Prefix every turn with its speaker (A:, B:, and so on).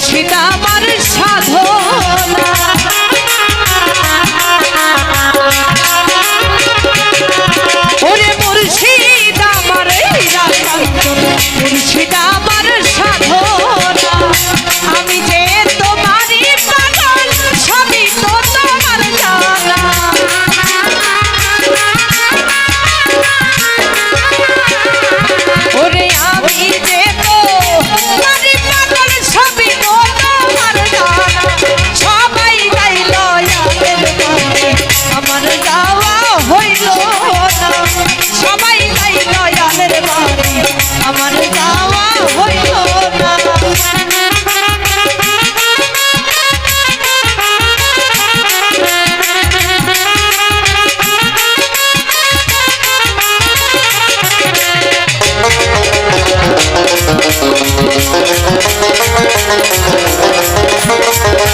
A: সেটা আমার Thank you.